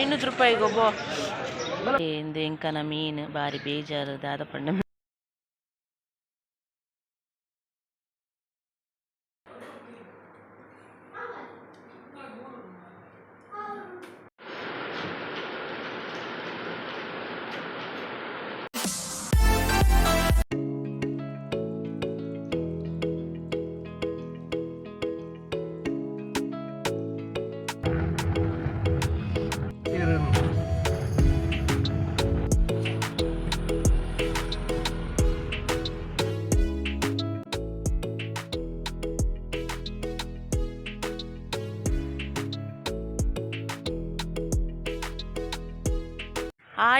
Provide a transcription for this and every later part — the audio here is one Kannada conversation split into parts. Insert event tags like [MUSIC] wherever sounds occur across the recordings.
ಐನೂರು ರೂಪಾಯಿಗೆ ಒಬ್ಬ. ಎಂದು ಎಂಕನ ಮೀನು ಬಾರಿ ಬೇಜಾರು ದಾದ ಪಂಡ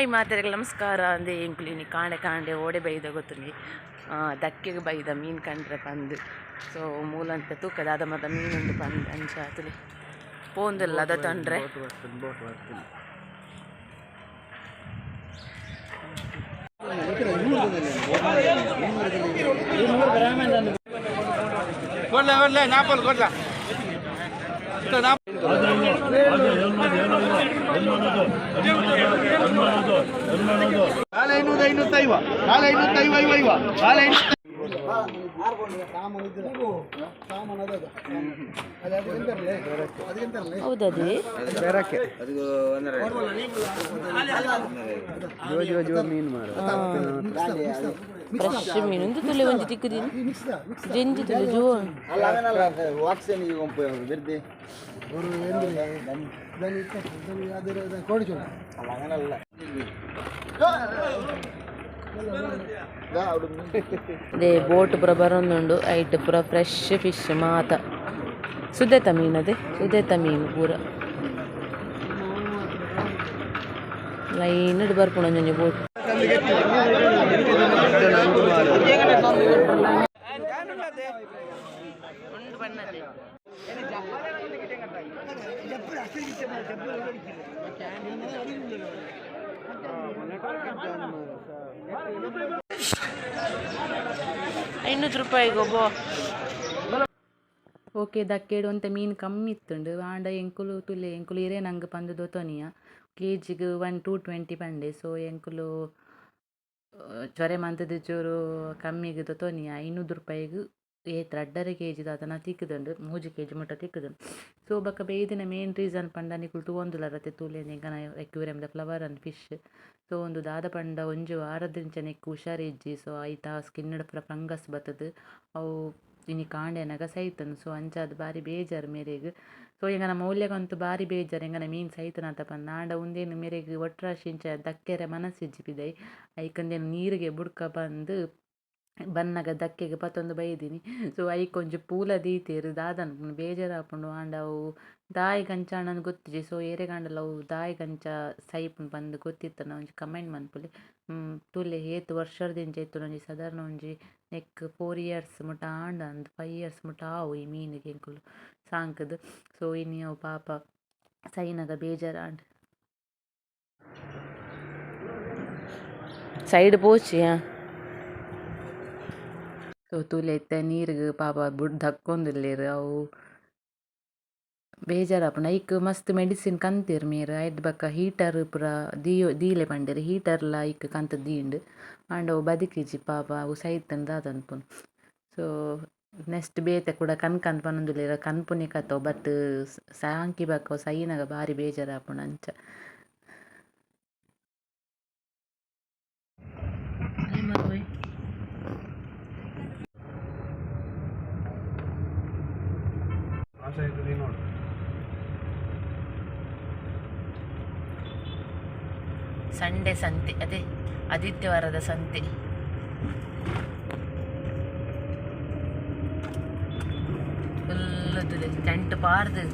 ಹಾಯ್ ಮಾತೆರೆಗೆ ನಮಸ್ಕಾರ ಅಂದೆ ಎಂಕ್ಲಿನಿ ಕಾಂಡೆ ಕಾಂಡೆ ಓಡೆ ಬೈದ ಗೊತ್ತುಂಡಿ? ದಕ್ಕೆಗೆ ಬೈದ ಮೀನು ಕಂಡ್ರೆ ಬಂದು. ಸೊ ಮೂಲಂತ ತೂಕದ ಮದ ಮೀನುಂಡು ಬಂದು ಅಂಚ ಅತಲಿ ಪೋಂದಿಲ್ಲ ಅದ ತಂಡ್ರೆ? ಕೊಡ್ಲ ಕೊಡ್ಲ ನಾಪಲ್ ಕೊಡ್ಲ. ಕಾಲ ಐನೂತ್ತೈವ ಐವ ಐವ ಕಾಲ ಐನೂತ್ತ ಹೌದದೇ ಫ್ರೆಶ್ ಮೀನು ಒಂದು ತುಲೆ ಒಂಜಿ ತಿಕ್ಕುದಿನಿ ಜೆಂಜಿ ತುಲೆ ಜೋ ವಾಕ್ಸೇನಿಗೆ ಗೊಂಪು ಬಿರ್ದಿ ഇതേ ബോട്ട് പുറ പറന്നുണ്ട് ആയിട്ട് പുറ ഫ്രഷ് ഫിഷ് മാത. സുദേത്ത മീനത് സുദേത്ത മീൻ പൂര. ലൈനിട്ട് പറക്കണം ഞാൻ ബോട്ട് ജബ്ബർ അച്ഛൻ ജബ്ബർ ಐನೂರು ರೂಪಾಯಿಗೆ ಒಬ್ಬ. ಓಕೆ ದಕ್ಕೇಡು ಅಂತ ಮೀನು ಕಮ್ಮಿ ಇತ್ತುಂಡು. ಆಂಡ ಎಂಕುಲು, ತುಲೆ ಎಂಕುಲು ಇರೇ ನಂಗೆ ಪಂದು ದೊತೋನಿಯ ಕೆ ಜಿಗೆ ಒನ್ ಟೂ ಟ್ವೆಂಟಿ ಪಂಡೆ. ಸೊ ಎಂಕುಲು ಚೊರೆ ಮಂತದ ಚೂರು ಕಮ್ಮಿಗೆ ದೊತೋನಿಯ ಐನೂರು ರೂಪಾಯಿಗೆ ಜಿ ದಾದನ ತಿಕ್ಕುದುಂಡು ಮೂಜಿ ಕೆ ಜಿ ಮುಟ್ಟ ತಿಕ್ಕುದುಂಡು ಸೊ ಬೊಕ ಬೇದಿನ ಮೇನ್ ರೀಸನ್ ಪಂಡ ನಿಕುಲು ತೂವೊಂದುಲ ರತೆ ತೂಲೆ ಎಂಕನ ಎಕ್ಯೂರಿಯಮ್ದ ಫ್ಲವರ್ ಅಂಡ್ ಫಿಶ್ ಸೊ ಒಂದು ದಾದ ಪಂಡ ಒಂಜು ವಾರದಿಂಚ ನೆಕ್ಕು ಹುಷಾರಿಜ್ಜಿ ಸೊ ಐತ ಸ್ಕಿನ್ನಡ್ ಪೂರ ಫಂಗಸ್ ಬತ್ತದು. ಅವು ಇನಿ ಕಾಂಡೆನಗ ಸೈತನು. ಸೊ ಅಂಚಾದ್ ಬಾರಿ ಬೇಜಾರು ಮೇರೆಗ್. ಸೊ ಎಂಗನ ಮೌಲ್ಯಗಂತೂ ಬಾರಿ ಬೇಜಾರು ಎಂಗನ ಮೀನು ಸೈತನ ಅಂತ ಪಂದ. ನಾಂಡ ಉಂದೇನು ಮೇರೆಗ್ ಒಟ್ರಾಶಿಂಚ ದಕ್ಕೆರೆ ಮನಸ್ಸಿಜ್ಜಿಪಿದೈ. ಐಕಂದೇನು ನೀರಿಗೆ ಬುಡ್ಕ ಬಂದು ಬನ್ನಗ ದಕ್ಕೆಗೆ ಪತ್ತೊಂದು ಬೈದಿನಿ. ಸೊ ಐಕೊಂಜಿ ಪೂಲ ದೀತೆರ್ ದಾದನ ಬೇಜಾರಾಪುಂಡು ಆಂಡ ಅವು ದಾಯಿ ಕಂಚಾಣನ್ ಗೊತ್ತಿಜಿ ಸೊ ಏರೆಗಾಂಡಲ ಅವು ದಾಯಿ ಗಂಚ ಸೈಪುಂಡು ಬಂದು ಗೊತ್ತಿತ್ತನ ಒಂಜಿ ಕಮೆಂಟ್ ಮನ್ಪುಲೆ. ತುಲೆ ಏತ್ ವರ್ಷದಿಂದ ಇತ್ತು ಒಂಜಿ ಸಾಧಾರಣ ಒಂಜಿ ನೆಕ್ ಫೋರ್ ಇಯರ್ಸ್ ಮುಟ ಆಂಡ ಅಂದ್ ಫೈವ್ ಇಯರ್ಸ್ ಮುಟ ಆವು ಈ ಮೀನಿಗೆ ಎಂಕುಲು ಸಾಂಕದು. ಸೊ ಇನಿ ಅವು ಪಾಪ ಸೈನಗ ಬೇಜಾರಾಂಡ್ ಸೈಡ್ ಪೋಚಿ ಸೊ ತುಲೆ ಇತ್ತೆ ನೀರಿಗೆ ಪಾಪ ಬುಡ್ ದಕ್ಕೊಂದಿಲ್ಲೇರು ಅವು ಬೇಜಾರಾಪುಂಡು ಐಕ್ ಮಸ್ತ್ ಮೆಡಿಸಿನ್ ಕಂತೆರ್ ಮೇರ್ ಐಟ್ ಬಕ್ಕ ಹೀಟರ್ ಪೂರ ದೀಯೊ, ದೀಲೆ ಪಂಡೆರ್. ಹೀಟರ್ಲ ಐಕ್ ಕಂತ್ ದೀಂಡ್. ಆಂಡ ಅವು ಬದುಕಿಜಿ ಪಾಪ, ಅವು ಸೈತನ್ ದಾದನ್ಪುನು ಸೊ ನೆಕ್ಸ್ಟ್ ಬೇತೆ ಕೂಡ ಕನ್ಕಂದ್ ಪನೊಂದುಲ್ಲೆರ್. ಕನ್ಪುನಿ ಕತ್ತವು ಬಟ್ ಸಾಂಕಿ ಬಕ್ಕ ಅವು ಸೈನಗ ಬಾರಿ ಬೇಜಾರಾಪುಂಡು ಅಂಚ. ಸಂಡೆ ಸಂತೆ ಅದೇ ಆದಿತ್ಯವಾರದ ಸಂತೆ ಫುಲ್ ಟೆಂಟ್ ಪಾರ್ದು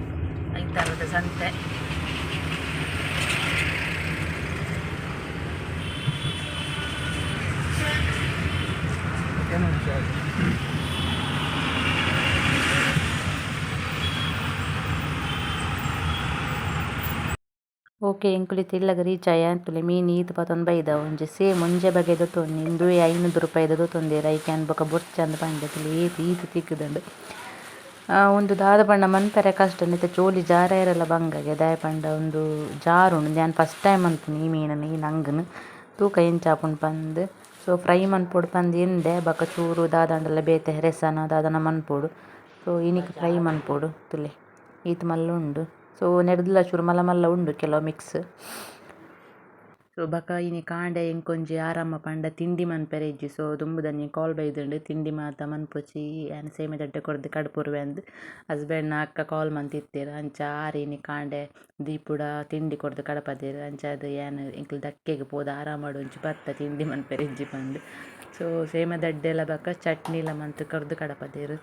ಐತಾರದ ಸಂತೆ ಓಕೆ ಎಂಕುಲಿ ತಿಲ್ಲಗ ರೀಚ್ ಆಯ ಅಂತುಲೆ ಮೀನು ಈತ್ ಪತೊಂದು ಬೈದ ಒಂಜಿ ಸೇಮ್ ಒಂಜೆ ಬಗೆದ ತೋ ಇಂದುವೆ ಐನೂರು ರೂಪಾಯಿದ ತೊಂದೇರ ರೈ ಕ್ಯಾನ್ ಬೊಕ ಬೊರ್ಚಂದ್ ಪಂಡ ತುಲೆ ಏತ್ ಈತ್ ತಿಕ್ಕದಂಡು ಒಂದು ದಾದ ಪಂಡ ಮನ್ಪರೆ ಕಷ್ಟ ನಿತ ಚೋಲಿ ಜಾರ ಇರಲ್ಲ ಬಂಗಗೆ ದಾಯ ಪಂಡ ಒಂದು ಜಾರು ಉಂಡು ಫಸ್ಟ್ ಟೈಮ್ ಅಂತೀನಿ ಈ ಮೀನನ್ನು ಈ ನಂಗನ್. ತೂಕ ಎಂಚಾಪುಂಡು ಪಂದ್. ಸೊ ಫ್ರೈ ಮನ್ಪೊಡು ಪಂದ್ ಎಂದೆ, ಬೊಕ ಚೂರು ದಾದಂಡಲ ಬೇತೆ ಹೆರೆಸನ, ದಾದನ ಮನ್ಪೊಡು. So ಇನಿಕ್ fry ಮನ್ಪೊಡು ತುಲೆ. ಈತ್ ಮಲ್ಲ ಉಂಡು ಸೊ ನೆಡ್ದಿಲ್ಲ ಚೂರು ಮಲ್ಲ ಮಲ್ಲ ಉಂಡು ಕೆಲವು ಮಿಕ್ಸ್ ಸೊ ಬಕ ಇನಿ ಕಾಂಡೆ ಎಂಕೊಂಜಿ ಆರಾಮ ಪಂಡ ತಿಂಡಿ ಮನ್ಪೆರೆ ಇಜ್ಜಿ ಸೊ ದುಂಬುದಂಜಿ ಕಾಲ್ ಬೈದುಂಡು ತಿಂಡಿ ಮಾತ ಮನ್ಪುಜಿ ಆ್ಯನ್ ಸೇಮೆ ದಡ್ಡೆ ಕೊರ್ದು ಕಡ್ಪುರ್ವೆ ಅಂದ್ ಹಸ್ಬೆಂಡ್ನ ಅಕ್ಕ ಕಾಲ್ ಮಂತಿತ್ತೆರ್ ಅಂಚ ಆರಿನಿ ಕಾಂಡೆ ದೀಪುಡ ತಿಂಡಿ ಕೊಡ್ದು ಕಡಪದೆರ್ ಅಂಚ ಅದು ಏನ್ ಎಂಕ್ಲು ದಕ್ಕೆಗೆ ಪೋದು ಆರಾಮಾಡು ಒಂಚಿ ಬತ್ತ ತಿಂಡಿ ಮನ್ಪೆರೆ ಇಜ್ಜಿ ಪಂಡ್ ಸೊ ಸೇಮೆ ದಡ್ಡೆಲ ಬಕ ಚಟ್ನಿಲ ಮಂತ್ ಕೊರ್ದು ಕಡಪದೆರ್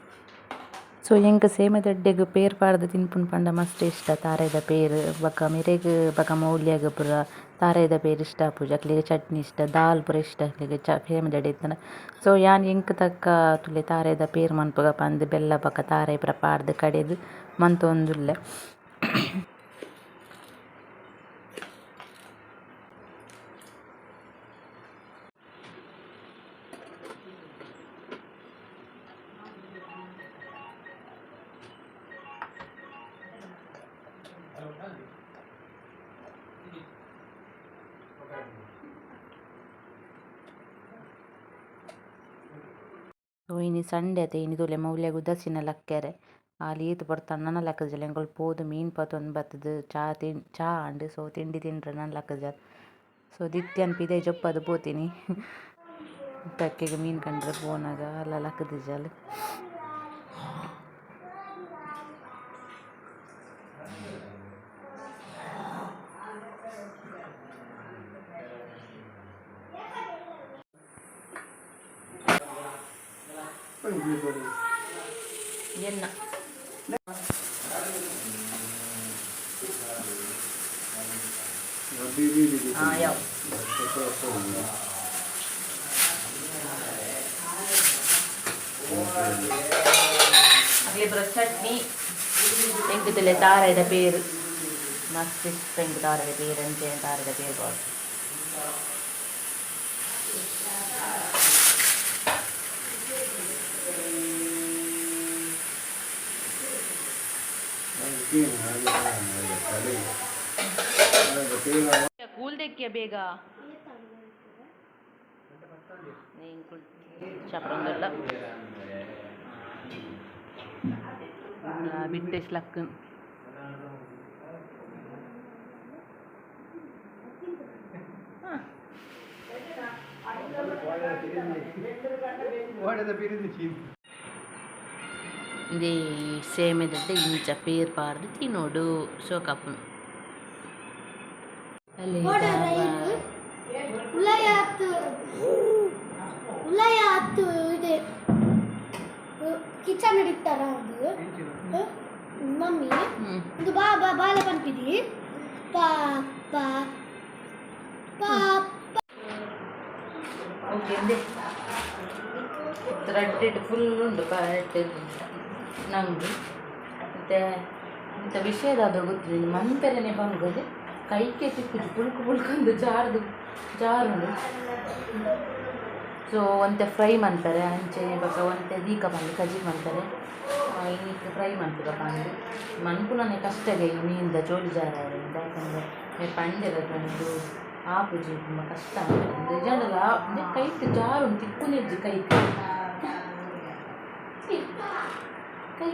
ಸೊ ಎಂಕ್ ಸೇಮೆ ದಡ್ಡೆಗ್ ಪೇರ್ ಪಾಡ್ದ್ ತಿನ್ಪುನ್ ಪಂಡ ಮಸ್ತ್ ಇಷ್ಟ ತಾರೆದ ಪೇರ್ ಬೊಕ ಮಿರೆಗ್ ಬೊಕ ಮೌಲ್ಯಗ್ ಪೂರ ತಾರೆದ ಪೇರ್ ಇಷ್ಟ ಆಪುಜಿ ಅಕ್ಲೆಗ್ ಚಟ್ನಿ ಇಷ್ಟ ದಾಲ್ ಪೂರ ಇಷ್ಟ ಅಕ್ಲೆಗ್ ಚ ಸೇಮೆ ದಡ್ಡೆ ಇತ್ತಂಡ ಸೊ ಯಾನ್ ಎಂಕ್ ತಕ್ಕ ತುಲೆ ತಾರೆದ ಪೇರ್ ಮನ್ಪುಗ ಪಂದ್ ಬೆಲ್ಲ ಬೊಕ ತಾರೆ ಪೂರ ಪಾಡ್ದ್ ಕಡೆದ್ ಮಂತೊಂದುಲ್ಲೆ ಸೊ ಇನಿ ಸಂಡೆ ಅತೆ ಇನಿ ತುಲೆ ಮೌಲ್ಯ ಉದಾಸೀನ ಲಕ್ಕೆರೆ. ಆಲಿ ಈತ್ ತಣ್ಣನ ಲೆಕ್ಕದಿಲ್ಲ ಎಂಕುಲು ಪೋದು ಮೀನ್ ಪತ್ತೊಂದು ಬತ್ತುದು ಚಾ ತಿನ್, ಚಾ ಆಂಡ್ ಸೊ ತಿಂಡಿ ತಿನ್ರೆ ನನ್ ಲೆಕ್ಕದಿಲ್ಲ ಸೊ ದಿತ್ಯನ್ ಪಿದೆ ಜೊಪ್ಪದು ಪೋತೀನಿ. [LAUGHS] ತಕ್ಕೆಗ್ ಮೀನ್ ಕಂಡ್ರೆ ಪೋನಾಗ ಅಲ್ಲ ಲಕ್ಕದಿಜಲ್ ಎನ್ನ ಹಾಂ ಯಾವ ಅಗ್ಲಿ ಬರೋ ಚಟ್ನಿ ಎಂಕುತಲೆ ತಾರೆದ ಪೇರು ಮಸ್ತ್ ಇಷ್ಟ ಎಂಕು ತಾರೆದ ಪೇರು ಅಂಚೆ ತಾರೆದ ಪೇರು ಬಾಳ್ ಕೂಲ್ದೆಕ್ಕೆ ಬೇಗ. ಚಪ್ರಂದಲ್ಲ. ಬಿಟ್ಟೆಸ್ ಓಡದ ಬಿರಿದು ಸೇಮೆದಡ್ಡೆ ಇಂಚ ಪೇರ್ ಪಾರ್ದು ತಿನ್ನೋಡು ಸೋಕಪ್ಪನು ಅಲ್ಲಿ ಉಲಯಾತ್ ಉಲಯಾತ್ ಇದೆ. ಕಿಚನ್ ಹಿಡಿತಾರ ಅದು. ಮಮ್ಮಿ. ಇದು ಬಾ ಬಾ ಬಾಲ ಬಂತಿದಿ ಪಾಪ ಪಾ ಪಾ ಓಕೆ ಇಟ್ ಫುಲ್ ಉಂಟು. ಕರೆಕ್ಟ್ ನಂಗೆ. ಮತ್ತು ಇಂಥ ವಿಷಯದಾದ ಗೊತ್ತಿಲ್ಲ. ಮಂಪೆರನೆ ಬಂಗದೆ ಕೈಗೆ ತಿಕ್ಕುದು ಪುಳುಕು ಪುಳ್ಕೊಂದು ಜಾರ್ದು ಜಾರುಂಡು ಸೊ ಒಂತೆ ಫ್ರೈ ಮಾಡ್ತಾರೆ. ಅಂಚೆ ಬಕ ಒಂತೆ ದೀಕ ಬಂದು ಕಜಿ ಮಾಡ್ತಾರೆ. ಇನ್ನಿಕ್ಕೆ ಫ್ರೈ ಮಾಡ್ತದ ಪಂಡು ಮನ್ಪುಲನೆ ಕಷ್ಟ ಈ ಮೀನಿಂದ ಜೋಳಿ ಜಾರಿಂದ ಯಾಕಂದರೆ ಪಂಡೆದ ಒಂದು ಆಪುಜಿ ತುಂಬ ಕಷ್ಟ ನಿಜಂಡಲ್ಲ ಕೈಟ್ ಜಾರು ತಿಕ್ಕುನಿಜ್ಜಿ ಕೈಟ್ ಕೈ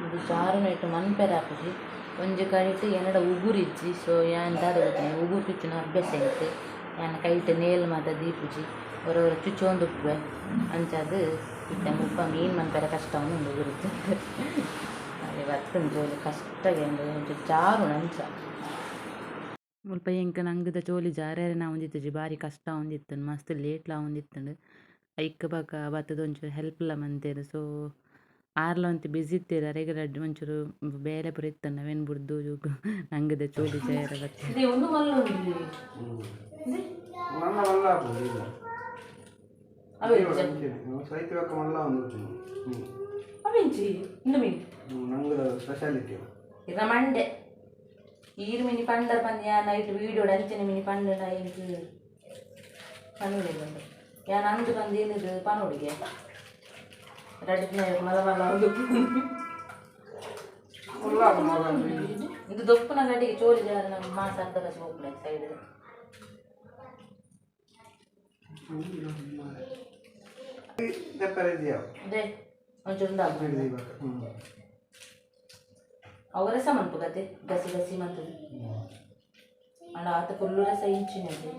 ಇದು ಜಾರುನ ಇಟ್ಟು ಮನ್ಪೆರ ಆಪುಜಿ ಒಂಜಿ ಕೈಟ್ ಎನ್ನಡ ಉಗುರಿಜ್ಜಿ ಸೊ ಯಾನ್ ದಾದ ಗೊತ್ತಿನ ಉಗುರು ಚುಚ್ಚಿನ ಅಭ್ಯಾಸ ಐತೆ ಯಾನ್ ಕೈಟ್ ನೇಲ್ ಮಾತ ದೀಪುಜಿ ಒರೊರ ಚುಚ್ಚೊಂದು ಉಪ್ಪೆ ಅಂಚಾದ್ ಇತ್ತ ಮುಪ್ಪ ಮೀನ್ ಮನ್ಪೆರ ಕಷ್ಟವನ್ನು ಉಂಡು ಉಗುರಿಜ್ಜಿ ಅದೇ ಬರ್ತನ್ ಜೋಲಿ ಕಷ್ಟಗೆ ಒಂದು ಒಂಚೂರು ಜಾರುಣ ಅಂಚ ಮುಲ್ಪ ಎಂಕ ನಂಗದ ಚೋಲಿ ಜಾರ್ಯಾರೆ ನಾ ಒಂದಿತ್ತಜಿ ಬಾರಿ ಕಷ್ಟ ಒಂದಿತ್ತು ಮಸ್ತ್ ಲೇಟ್ಲ ಒಂದಿತ್ತು ಐಕ್ ಬೊಕ ಬತ್ತದ ಒಂಚೂರು ಹೆಲ್ಪ್ಲ ಮಂತೇರು. ಸೊ ಆರ್ಲ ಒಂತಿ ಬಿಸಿ ಇತ್ತೀರ ರಡ್ಡ್ ಒಂಚೂರು ಬೇರೆ ಪುರ ಇತ್ತಂಡ ನಾವೇನು ಬುಡ್ದು ನಂಗದ [LAUGHS] ಚೋಲಿ ಜಾರ ಬತ್ತೆ. ಸ್ಪೆಷಾಲಿಟಿ ಇದ. ಮಂಡೆ ಈರು ಮಿನಿ ಪಂಡರ್ ಪಂದ್ಯ ನೈಟ್ ವೀಡಿಯೋ ಅಂಚನೆ ಮಿನಿ ಪಂಡ ಇಂಕ್ ಪನೋಡಿಗೆ ಉಂಟು ಯಾನ್ ಅಂದು ಬಂದು ಏನಿದು ಪನೋಡಿಗೆ ರಡ್ನೆ ಮಲಮಲ್ಲ ಒಂದು ಇದು ದೊಪ್ಪನ ಗಡಿಗೆ ಚೋಳಿ ನಮ್ಮ ಮಾಸ ಅಂತ ಕಸಿ ಹೋಗ್ಬಿಡ ಸೈಡ್ ಅದೇ ಒಂಚೂರು ಉಂಡಾಗ್ಬಿಡು ಅವ ರಸ ಮನ್ಪು ಗತೆ ಗಸಿ ಗಸಿ ಮಂತದು ಅಂಡ ಆತ ಫುಲ್ಲು ರಸ ಇಂಚಿನದು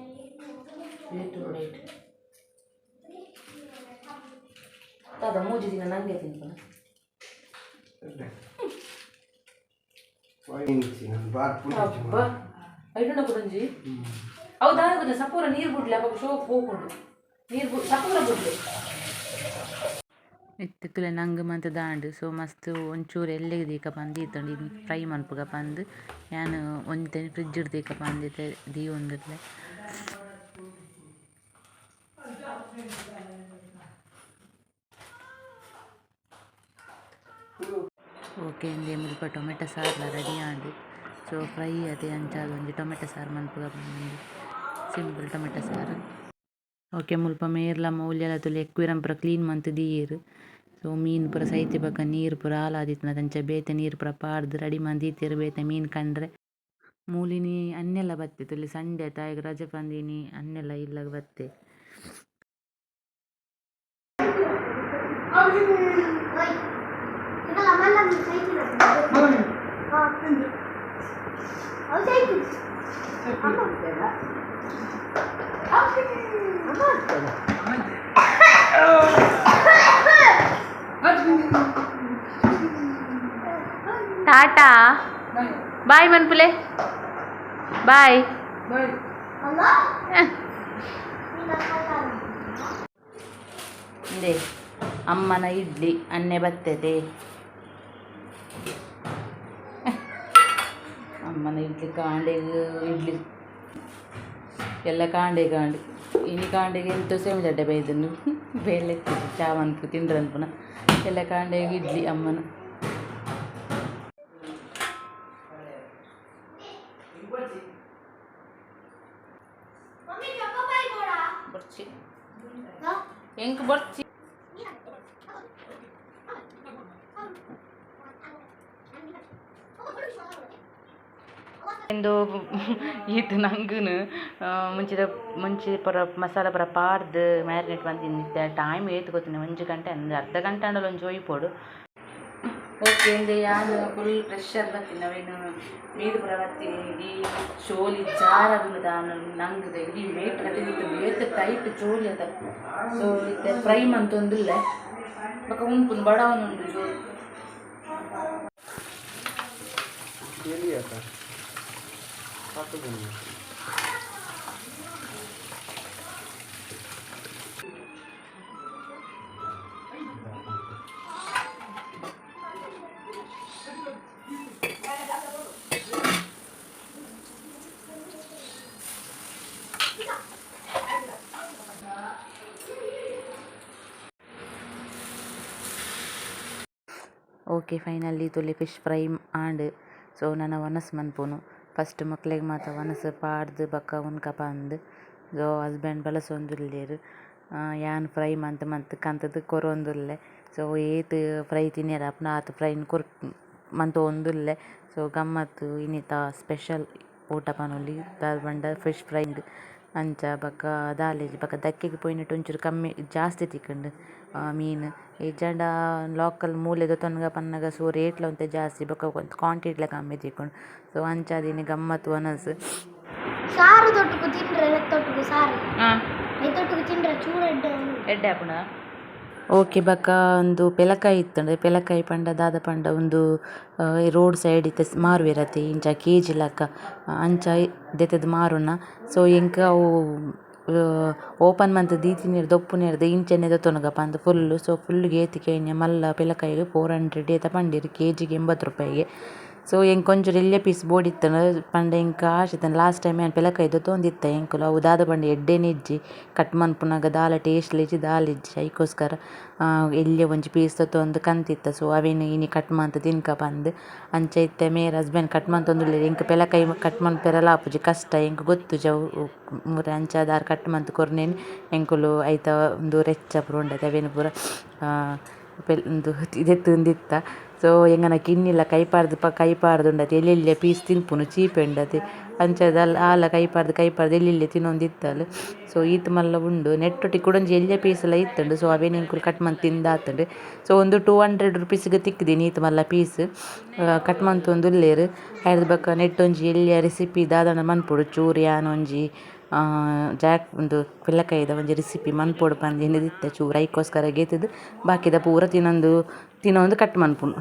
ಲೇಟ್ ಲೇಟ್ ತಾದ ಮೂಜಿ ದಿನ ನಂಗೆ ಅಬ್ಬ ಐಡುಂಡ ಕುಡಂಜಿ ಅವು ದಾನ ಸಪೂರ ನೀರು ಬಿಡ್ಲಿ ಅವಾಗ ಶೋಕ್ ಹೋಗ್ಕೊಂಡು ನೀರು ಸಪೂರ ಬಿಡ್ಲಿ. ಇತ್ತಿತ್ತುಲೆ ನಂಗೆ ಮಂತ್ ದಾಂಡು ಸೊ ಮಸ್ತ್ ಒಂಚೂರು ಎಲ್ಲಿಗೆ ದೀಕ ಬಂದು ಇತ್ತಂಡು ಇದು ಫ್ರೈ ಮನ್ಪುಗ ಬಂದು ನಾನು ಒಂತೆ ಫ್ರಿಜ್ ಇಡ್ದೀಕ ಬಂದಿತ್ತೆ ದೀ ಒಂದಿರ್ಲೆ ಓಕೆ ಇಂದೆ ಮುಲ್ಪ ಟೊಮೆಟೊ ಸಾರ್ಲ ರೆಡಿ ಆಂಡು ಸೊ ಫ್ರೈ ಅದೇ ಅಂಚಾದ ಒಂಜಿ ಟೊಮೆಟೊ ಸಾರು ಮನ್ಪುಗ ಬಂದು ಸಿಂಪಲ್ ಟೊಮೆಟೊ ಸಾರು ಓಕೆ ಮುಲ್ಪ ಮೇರ್ಲ ಮೌಲ್ಯಲ ತುಲೆ ಎಕ್ವಿರಂ ಪೂರ ಕ್ಲೀನ್ ಮಂತ್ ದೀರ್ ಸೊ ಮೀನ್ ಪೂರ ಸೈತೆ ಬಕ್ಕ ನೀರು ಪೂರ ಆಲಾದಿತ್ತನ ತಂಚ ಬೇತೆ ನೀರು ಪೂರ ಪಾಡ್ದು ರೆಡಿ ಮಂದೀತೆರ್ ಬೇತೆ ಮೀನು ಕಂಡ್ರೆ ಮೂಲಿನಿ ಅನ್ನೆಲ್ಲ ಬತ್ತೆ ತುಲೆ ಸಂಡೆ ತಾಯಿಗೆ ರಜೆ ಪಂದಿನಿ ಅನ್ನೆಲ್ಲ ಇಲ್ಲಾಗ ಬತ್ತೆ lama lama saya tidak. Ah, Oh, saya itu. Apa? Apa? Tata ಬಾಯ್ ಮನ್ಪುಲೆ ಬಾಯ್ Allah. Tidak kalah. ಇಂದೆ ಅಮ್ಮನ ಇಡ್ಲಿ ಅನ್ನೆ ಬರ್ತದೆ ಅಮ್ಮನ ಇಡ್ಲಿ ಕಾಂಡೆಗೆ ಇಡ್ಲಿ ಎಲ್ಲ ಕಾಂಡೆ ಕಾಂಡೆ. ಇನಿ ಕಾಂಡೆಗೆ ಎಂಟು ಸೇಮ್ ಜಡ್ಡೆ ಬೈದನು ಬೇಳೆ ಚಾವಂತು ತಿಂದ್ರನ್ ಪುನಃ. ಎಲ್ಲ ಕಾಂಡೆಗೆ ಇಡ್ಲಿ ಅಮ್ಮನ. ಬರ್ಚಿ. ಹೆಂಗೆ ಬರ್ಚಿ? ಎಂದು [LAUGHS] ಇದು ನಂಗೂ ಮುಂಚಿದ ಮುಂಚೆ ಪರ ಮಸಾಲ ಪರ ಪಾಡ್ದು ಮ್ಯಾರಿನೇಟ್ ಬಂದಿದ್ದೆ ಟೈಮ್ ಏತು ಗೊತ್ತಿನ ಒಂಜು ಗಂಟೆ ಅಂದರೆ ಅರ್ಧ ಗಂಟೆ ಅಂಡಲ್ಲಿ ಒಂದು ಒಯ್ಪೋಡು ಓಕೆ ಅಂದ್ರೆ ಯಾರು ಫುಲ್ ಪ್ರೆಷರ್ ಬರ್ತೀನಿ. ನಾವೇನು ನೀರು ಪುರ ಬರ್ತೀನಿ ಇಡೀ ಚೋಲಿ ಜಾರದು ನಾನು ನಂಗೆ ಇಡೀ ವೇಟ್ ಕಟ್ಟಿದ್ದು ವೇಟ್ ಟೈಟ್ ಚೋಲಿ ಅದ. ಸೊ ಇತ್ತೆ ಫ್ರೈ ಮಂತೊಂದಿಲ್ಲ ಬೊಕ ಉಂಪುನ್ ಬಡವನುಂಡು ಜೋರು ಓಕೆ ಫೈನಲಿ ತುಲೆ ಫಿಶ್ ಫ್ರೈ ಆಂಡ್ ಸೊ ನನ್ನ ವನಸ್ ಮನ್ಪುನು ಫಸ್ಟ್ ಮಕ್ಳಿಗೆ ಮಾತ ವನಸ್ ಪಾಡ್ದು ಬಕ್ಕ ಉನ್ಕ ಅಂದ್ ಜೋ ಹಸ್ಬೆಂಡ್ ಬಳಸೊಂದುಲ್ಲೆರ್ ಯಾನ್ ಫ್ರೈ ಮಂತ್ ಮಂತ್ ಕಂತದ್ ಕೊರೊಂದುಲ್ಲೆ ಸೊ, ಏತ್ ಫ್ರೈ ತಿನ್ಯರ ಅಪ್ನ ಆತ್ ಫ್ರೈನ್ ಕೊರ್ ಮಂತ್ ಒಂದುಲ್ಲೆ. ಸೊ, ಗಮ್ಮತ್ತು ಇನ್ನಿತ ಸ್ಪೆಷಲ್ ಊಟ ಪನೊಲಿ, ದಾಲ್ ಪಂಡ ಫಿಶ್ ಫ್ರೈಡ್, ಅಂಚ ಬಕ್ಕ ದಾಲೆಜಿ ಬಕ್ಕ ದಕ್ಕೆಗ್ ಪೋಯಿನಟ್ಟು ಒಂಚೂರು ಕಮ್ಮಿ ಜಾಸ್ತಿ ತಿಕ್ಕುಂಡು. ಮೀನು ಈ ಜಂಡ ಲೋಕಲ್ ಮೂಲೆದ ದೊತ್ತೊನ್ಗ ಪನ್ನಗ ಸೊ ರೇಟ್ಲ ಒಂತೆ ಜಾಸ್ತಿ ಬೊಕ ಕ್ವಾಂಟಿಟಿಲ ಕಮ್ಮಿ ತಿಕ್ಕುಂಡು. ಸೊ ಅಂಚಾದೀನಿ ಗಮ್ಮತ್ ವನಸ್ ಸಾರು ತೊಟ್ಟುಕು ತಿಂಡ್ರೆ ತೊಟ್ಟುಕು ಸಾರು. ತೊಟ್ಟುಕು ತಿಂಡ್ರೆ ಚೂರ ಎಡ್ಡೆ ಹಾಪುಂಡ ಓಕೆ ಬಕ್ಕ ಒಂದು ಪೆಲಕಾಯಿ ಇತ್ತುಂಡು. ಪೆಲಕಾಯಿ ಪಂಡ ದಾದ ಪಂಡ ಒಂದು ರೋಡ್ ಸೈಡ್ ಇತ್ತೆ ಮಾರುವೆರತೆ ಇಂಚ ಕೆ ಜಿ ಲಕ್ಕ ಅಂಚ ದೆತ್ತದ ಮಾರುನ. ಸೊ ಎಂಕ ಅವು ಓಪನ್ ಮಂತ್ ದೀತಿನಿರ್ ದೊಪ್ಪುನೆರ್ದು ಇಂಚೆನೆ ದೊತ್ತೊನಗ ಪಂದ್ ಫುಲ್ಲು ಸೊ ಫುಲ್ ಏತಿಕೆ ಮಲ್ಲ ಪೆಲಕಾಯಿಗೆ ಫೋರ್ ಹಂಡ್ರೆಡ್ ಏತ ಪಂಡಿರು ಕೆ ಜಿಗೆ ಎಂಬತ್ತು ರೂಪಾಯಿಗೆ. ಸೊ ಎಂಕೊಂಜಿ ರಡ್ಡ್ ಎಲ್ಯ ಪೀಸ್ ಬೋಡಿತ್ತಂಡ ಪಂಡ ಎಂಕ್ ಆಶೆ ಇತ್ತಂಡ ಲಾಸ್ಟ್ ಟೈಮ್ ಯಾನ್ ಪಿಲಕೈದ್ ತೊಂದಿತ್ತ ಎಂಕುಲು ಅವು ದಾದ ಪಂಡ ಎಡ್ಡೆನೆ ಇಜ್ಜಿ ಕಟ್ ಮನ್ಪುನಗ ದಾಲ ಟೇಸ್ಟ್ ಇಜ್ಜಿ ದಾಲ ಇಜ್ಜಿ. ಐಕೋಸ್ಕರ ಎಲ್ಯ ಒಂಜಿ ಪೀಸ್ ತೊಂದು ಕಂತಿತ್ತ. ಸೊ ಅವೆನ್ ಇನಿ ಕಟ್ ಮಂತ್ ತಿನ್ಕ ಪಂದ್. ಅಂಚ ಇತ್ತೆ ಮೇರ್ ಹಸ್ಬೆಂಡ್ ಕಟ್ ಮಂತೊಂದುಲ್ಲೆರ್ ಎಂಕ್ ಪಿಲಕೈ ಕಟ್ ಮನ್ಪೆರಲ ಆಪುಜಿ ಕಷ್ಟ. ಎಂಕ್ ಗೊತ್ತು ಜವ್ ಮುರೆ ಅಂಚ ದಾರ್ ಕಟ್ ಮಂತ್ ಕೊರ್ನೆನ್. ಎಂಕುಲು ಐತ ಉಂದು ರೆಚ್ಚ ಪೂರ ಉಂಡತೆ. ಅವೆನ್ ಪೂರ ಉಂದು ಇದೆತ್ತುಂದಿತ್ತ ಸೊ ಎಂಗನ ಕಿನ್ನಿಲ ಕೈಪಾರ್ದ್ ಪ ಕೈಪಾರ್ದ್ ಉಂಡತೆ ಎಲ್ಲೆಲ್ಲ್ಯ ಪೀಸ್ ತಿನ್ಪುನು ಚೀಪೆ ಉಂಡತೆ ಅಂಚಾದ್ ಅಲ್ ಆಲ ಕೈಪಾರ್ದ್ ಕೈಪಾರ್ದ್ ಎಲ್ಲೆಲ್ಲ್ಯ ತಿನೊಂದಿತ್ತಲ್ ಸೊ ಈತ್ ಮಲ್ಲ ಉಂಡು. ನೆಟ್ಟೊಟ್ಟಿಗೆ ಕುಡೊಂಜಿ ಎಲ್ಯ ಪೀಸ್ಲ ಇತ್ತುಂಡು. ಸೊ ಅವೆನ್ ಎಂಕುಲು ಕಟ್ ಮಂತ್ ತಿಂದಾತುಂಡು. ಸೊ ಒಂದು ಟೂ ಹಂಡ್ರೆಡ್ ರುಪೀಸ್ಗ್ ತಿಕ್ಕಿದಿನಿ ಈತ್ ಮಲ್ಲ ಪೀಸ್. ಕಟ್ ಮಂತೊಂದುಲ್ಲೆರ್ ಅಯ್ಡ್ ಬೊಕ ನೆಟ್ಟೊಂಜಿ ಎಲ್ಯ ರೆಸಿಪಿ ದಾದಾಂಡ ಮನ್ಪೊಡು ಚೂರು ಯಾನ್ ಒಂಜಿ ಜಾಕ್ ಉಂದು ಪಿಲ್ಲಕೈದ ಒಂಜಿ ರೆಸಿಪಿ ಮನ್ಪೊಡು ಪಂದ್ ಎನ್ನದಿತ್ತ ಚೂರು. ಐಕೋಸ್ಕರ ಗೇತುದು. ಬಾಕಿದ ಪೂರ ತಿನೊಂದು ತಿನೊಂದು ಕಟ್ ಮನ್ಪುನು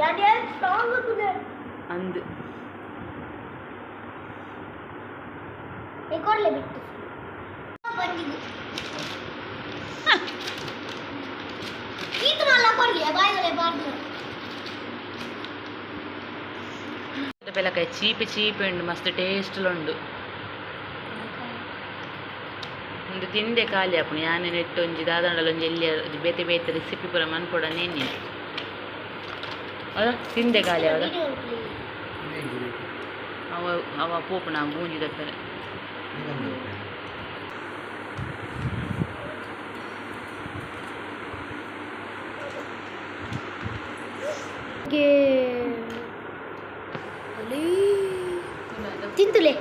ಯಾನ್ ಯಾನ್ ಸ್ಟ್ರಾಂಗ್ ತುಲೆ ಅಂದ್ ಎಕೊಡ್ಲೆ ಬಿಟ್ಟು ಬಂದಿದ್ದು ಈತ ಮಲ್ಲ ಕೊಡ್ಲಿ ಬಾಯಿಗಳೆ ಬಾರ್ದು ಬೆಲಕಾಯಿ ಚೀಪಿ ಚೀಪಿ ಉಂಡು, ಮಸ್ತ್ ಟೇಸ್ಟ್ ಉಂಡು. ಒಂದು ತಿಂದೆ ಖಾಲಿ ಆಪಣ ಯಾನೆ ನೆಟ್ಟು ಒಂಜಿ ದಾದಂಡಲ ಒಂಜಿ ಎಲ್ಲಿ ಬೇತೆ ಬೇತೆ ರೆಸಿಪಿ ಪೂರ ಮನ್ಪೊಡ ನೇನಿ ಅದ ತಿಂದೆ ಖಾಲಿ ಅವರ ಅವ ಅವ ಪೋಪಣ ಬೂಂಜಿ ದಕ್ಕರೆ ತಿಂತುಲೆ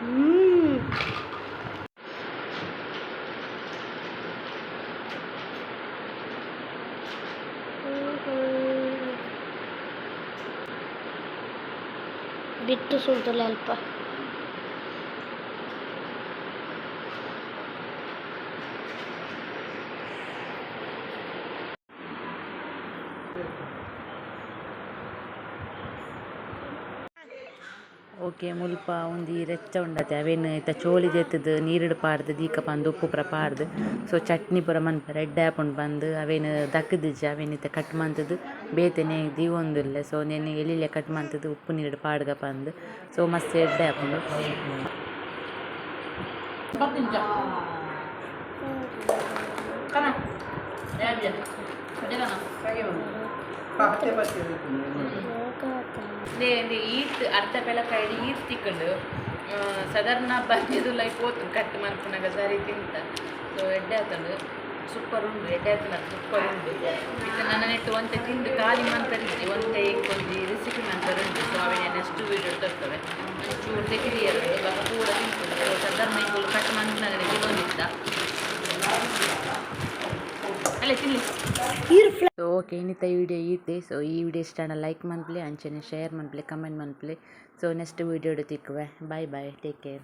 ಹ್ಮ್ ಬಿಟ್ಟು ಸುಲ್ತುಲೆ ಅಲ್ಪ Okay ಮುಲ್ಪ ಒಂಜಿ ರೆಚ್ಚ ಉಂಡತೆ ಅವೆನ್ ಇತ್ತ ಚೋಲಿ ದೆತ್ತುದು ನೀರುಡು ಪಾಡ್ದು ದೀಕ ಪಂದ್ ಉಪ್ಪು ಪೂರ ಪಾಡ್ದು ಸೊ ಚಟ್ನಿ ಪೂರ ಮನ್ಪರೆ ಎಡ್ಡೆ ಆಪುಂಡು ಬಂದು ಅವೆನ್ ದಕ್ಕುದಿಜ್ಜಿ ಅವೆನ್ ಇತ್ತೆ ಕಟ್ ಮಂತುದು ಬೇತೆನೆ ದೀವೊಂದುಲ್ಲೆ. ಸೊ ನೆನೆ ಎಲಿಲೆ ಕಟ್ ಮಂತುದು ಉಪ್ಪು ನೀರುಡು ಪಾಡ್ಗ ಪಂದ್. ಸೊ ಮಸ್ತ್ ಎಡ್ಡೆ ಆಪುಂಡು. ದೇ ಅಂದರೆ ಈರ್ತ್ ಅರ್ಧ ಬೆಳಕಾಯಿಡಿ ಈತ್ ತಿಕ್ಕೊಂಡು ಸಾಧಾರಣ ಬಂದಿದ್ದು ಲೈಕ್ ಹೋತು ಕಟ್ ಮಾಡ್ಕೊಂಡಾಗ ಸರಿ ತಿಂತ ಸೊ ಎಡ್ಡೆ ಆತಂಡು ಸೂಪರ್ ಉಂಡು ಎಡ್ಡೆ ಆತನ ಸೂಪರ್ ಉಂಡು ಇದು ನನ್ನ ನೆಟ್ಟು ಒಂತೆ ತಿಂದು ಖಾಲಿ ಮಂತರಿದ್ದಿ ಒಂತೆ ಒಂದು ರೆಸಿಪಿ ಉಂಟು. ಸೊ ಅವೆ ನೆಕ್ಸ್ಟ್ ವೀಡಿಯೋ ತರ್ತವೆ. ಚೂರು ತೆಗಿರಿಯರು ಇವಾಗ ಪೂರ ತಿಂತು ಸಾಧಾರಣ ಈಗ ಕಟ್ ಮಾಡ್ಕೊಂಡಾಗ ತಿನ್ಲಿ ಸೊ ಓಕೆ ಇನ್ನಿತ ಈ ವಿಡಿಯೋ ಈತೆ ಸೊ ಈ ವಿಡಿಯೋ ಇಷ್ಟ ಲೈಕ್ ಮನ್ಪ್ಲೆ ಅಂಚನೆ ಶೇರ್ ಮಾಡ್ಲಿ ಕಮೆಂಟ್ ಮನ್ಪ್ಲೆ so next video ತಿಕ್ಕುವೆ. Bye bye take care